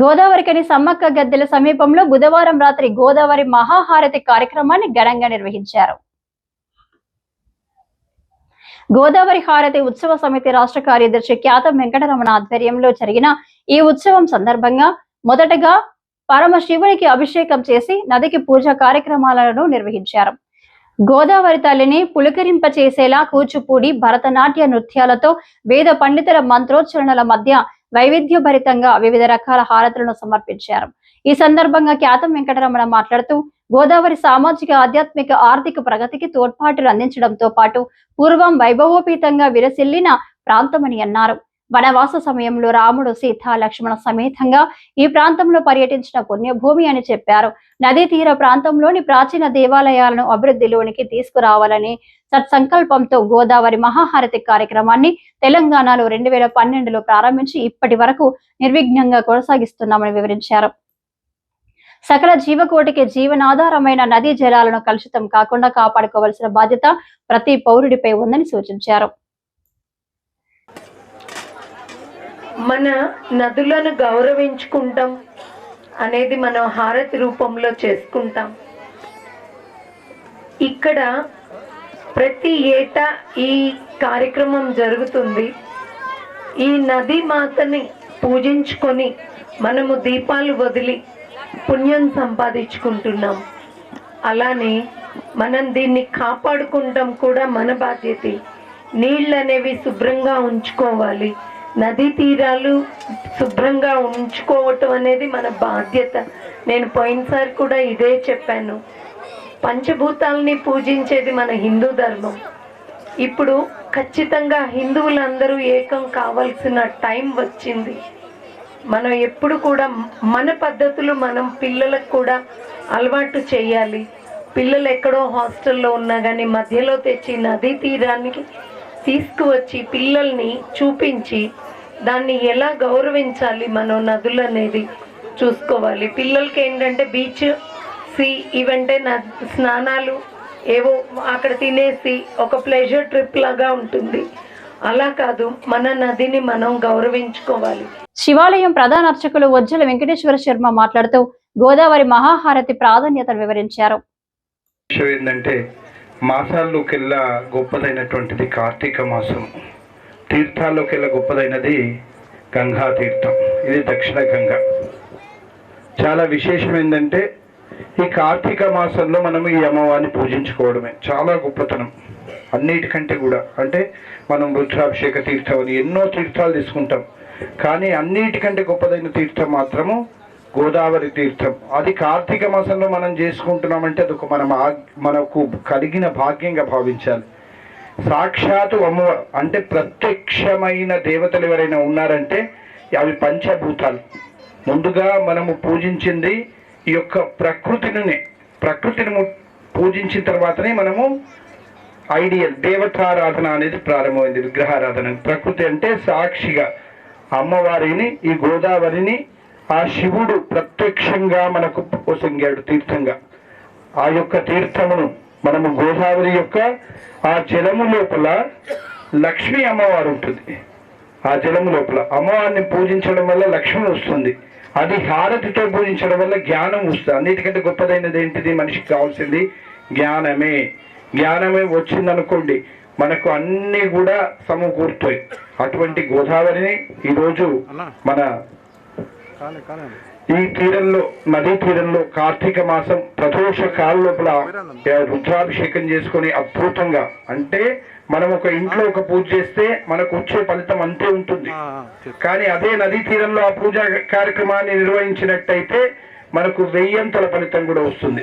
గోదావరికని సమ్మక్క గద్దెల సమీపంలో బుధవారం రాత్రి గోదావరి మహాహారతి కార్యక్రమాన్ని ఘనంగా నిర్వహించారు. గోదావరి హారతి ఉత్సవ సమితి రాష్ట్ర కార్యదర్శి ఖ్యాతం వెంకటరమణ ఆధ్వర్యంలో జరిగిన ఈ ఉత్సవం సందర్భంగా మొదటగా పరమశివునికి అభిషేకం చేసి నదికి పూజ కార్యక్రమాలను నిర్వహించారు. గోదావరి తల్లిని పులకరింప చేసేలా కూచిపూడి భరతనాట్య నృత్యాలతో వేద పండితుల మంత్రోచ్చరణల మధ్య వైవిధ్యభరితంగా వివిధ రకాల హారతులను సమర్పించారు. ఈ సందర్భంగా ఖ్యాతం వెంకటరమణ మాట్లాడుతూ గోదావరి సామాజిక ఆధ్యాత్మిక ఆర్థిక ప్రగతికి తోడ్పాటులు అందించడంతో పాటు పూర్వం వైభవోపేతంగా విరసిల్లిన ప్రాంతమని అన్నారు. వనవాస సమయంలో రాముడు సీత లక్ష్మణ సమేతంగా ఈ ప్రాంతంలో పర్యటించిన పుణ్యభూమి అని చెప్పారు. నదీ తీర ప్రాంతంలోని ప్రాచీన దేవాలయాలను అభివృద్ధిలోనికి తీసుకురావాలని సత్సంకల్పంతో గోదావరి మహాహారతి కార్యక్రమాన్ని తెలంగాణలో రెండు వేల పన్నెండులో ప్రారంభించి ఇప్పటి వరకు నిర్విఘ్నంగా కొనసాగిస్తున్నామని వివరించారు. సకల జీవకోటికి జీవనాధారమైన నదీ జలాలను కలుషితం కాకుండా కాపాడుకోవాల్సిన బాధ్యత ప్రతి పౌరుడిపై ఉందని సూచించారు. మన నదులను గౌరవించుకుంటాం అనేది మనం హారతి రూపంలో చేసుకుంటాం. ఇక్కడ ప్రతి ఏటా ఈ కార్యక్రమం జరుగుతుంది. ఈ నది మాతని పూజించుకొని మనము దీపాలు వదిలి పుణ్యం సంపాదించుకుంటున్నాం. అలానే మనం దీన్ని కాపాడుకుంటాం కూడా మన బాధ్యత. నీళ్ళు అనేవి శుభ్రంగా ఉంచుకోవాలి. నదీ తీరాలు శుభ్రంగా ఉంచుకోవటం అనేది మన బాధ్యత. నేను పోయినసారి కూడా ఇదే చెప్పాను. పంచభూతాలని పూజించేది మన హిందూ ధర్మం. ఇప్పుడు ఖచ్చితంగా హిందువులందరూ ఏకం కావాల్సిన టైం వచ్చింది. మనం ఎప్పుడు కూడా మన పద్ధతులు మనం పిల్లలకు కూడా అలవాటు చేయాలి. పిల్లలు ఎక్కడో హాస్టల్లో ఉన్నా కానీ మధ్యలో తెచ్చి నదీ తీరానికి తీసుకువచ్చి పిల్లల్ని చూపించి దాన్ని ఎలా గౌరవించాలి మనం నదులు అనేది చూసుకోవాలి. పిల్లలకి ఏంటంటే బీచ్ సీ ఇవంటే న స్నానాలు ఏవో అక్కడ తినేసి ఒక ప్లెజర్ ట్రిప్ లాగా ఉంటుంది. అలా కాదు మన నదిని మనం గౌరవించుకోవాలి. శివాలయం ప్రధాన అర్చకులు వజ్జల వెంకటేశ్వర శర్మ మాట్లాడుతూ గోదావరి మహాహారతి ప్రాధాన్యతను వివరించారు. ఏంటంటే మాసాల్లోకెల్లా గొప్పదైనటువంటిది కార్తీక మాసం. తీర్థాల్లోకెల్లా గొప్పదైనది గంగా తీర్థం ఇది దక్షిణ గంగ. చాలా విశేషం ఏంటంటే ఈ కార్తీక మాసంలో మనము ఈ అమ్మవారిని పూజించుకోవడమే. చాలా గొప్పతనం. అన్నిటికంటే కూడా. అంటే మనం రుద్రాభిషేక తీర్థం అని ఎన్నో తీర్థాలు తీసుకుంటాం. కానీ అన్నిటికంటే గొప్పదైన తీర్థం మాత్రము గోదావరి తీర్థం. అది కార్తీక మాసంలో మనం చేసుకుంటున్నామంటే అదొక మనం మనకు కలిగిన భాగ్యంగా భావించాలి. సాక్షాత్తు అమ్మ అంటే ప్రత్యక్షమైన దేవతలు ఎవరైనా ఉన్నారంటే అవి పంచభూతాలు ముందుగా మనము పూజించింది ఈ యొక్క ప్రకృతిని ప్రకృతిని పూజించిన తర్వాతనే మనము ఐడియల్ దేవతారాధన అనేది ప్రారంభమైంది విగ్రహారాధన ప్రకృతి అంటే సాక్షిగా అమ్మవారిని ఈ గోదావరిని ఆ శివుడు ప్రత్యక్షంగా మనకు పోసంగాడు తీర్థంగా ఆ యొక్క తీర్థమును మనము గోదావరి యొక్క ఆ జలము లోపల లక్ష్మీ అమ్మవారు ఉంటుంది. ఆ జలము లోపల అమ్మవారిని పూజించడం వల్ల లక్ష్మి వస్తుంది. అది హారతితో పూజించడం వల్ల జ్ఞానం వస్తుంది. అన్నిటికంటే గొప్పదైనది ఏంటిది? మనిషికి కావాల్సింది జ్ఞానమే. జ్ఞానమే వచ్చిందనుకోండి మనకు అన్నీ కూడా సమకూరుతాయి. అటువంటి గోదావరిని ఈరోజు మన ఈ తీరంలో నదీ తీరంలో కార్తీక మాసం ప్రదోష కాల లోపల రుద్రాభిషేకం చేసుకొని అద్భుతంగా అంటే మనం ఒక ఇంట్లో ఒక పూజ చేస్తే మనకు వచ్చే ఫలితం అంతే ఉంటుంది. కానీ అదే నదీ తీరంలో ఆ పూజ కార్యక్రమాన్ని నిర్వహించినట్టయితే మనకు వెయ్యంతల ఫలితం కూడా వస్తుంది.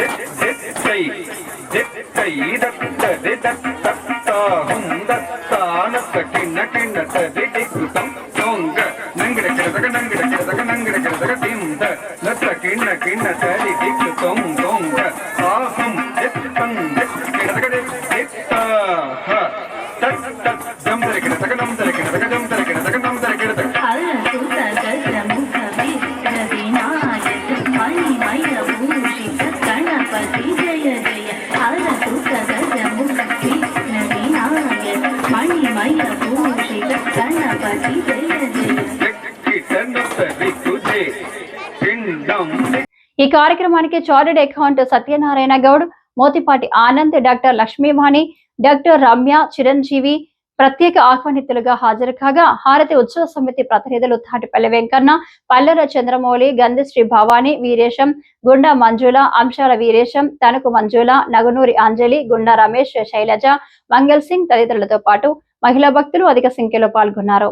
திட்டை திட்டை தட்ட திடத்தா ஹுந்தத்தானத்த கிண்ண கிண்ணத்த திடிக்குதம் தொங்க நங்கிடக்கிறதக நங்கிடக்கிறதக நங்கிடக்கிறதக திந்த நத்த கிண்ண கிண்ண தடி திக்கு தொங்க ఈ కార్యక్రమానికి chartered account Satyanarayana Goud Mothipati Anand doctor Lakshmivani doctor Ramya Chiranjeevi ప్రత్యేక ఆహ్వానితులుగా హాజరు కాగా హారతి ఉత్సవ సమితి ప్రతినిధులు తాటిపల్లి వెంకన్న పల్లెర చంద్రమౌళి గంధశ్రీ భవాని వీరేశం గుండా మంజుల అంశాల వీరేశం తణుకు మంజుల నగునూరి అంజలి గుండా రమేష్ శైలజ మంగల్ సింగ్ తదితరులతో పాటు మహిళా భక్తులు అధిక సంఖ్యలో పాల్గొన్నారు.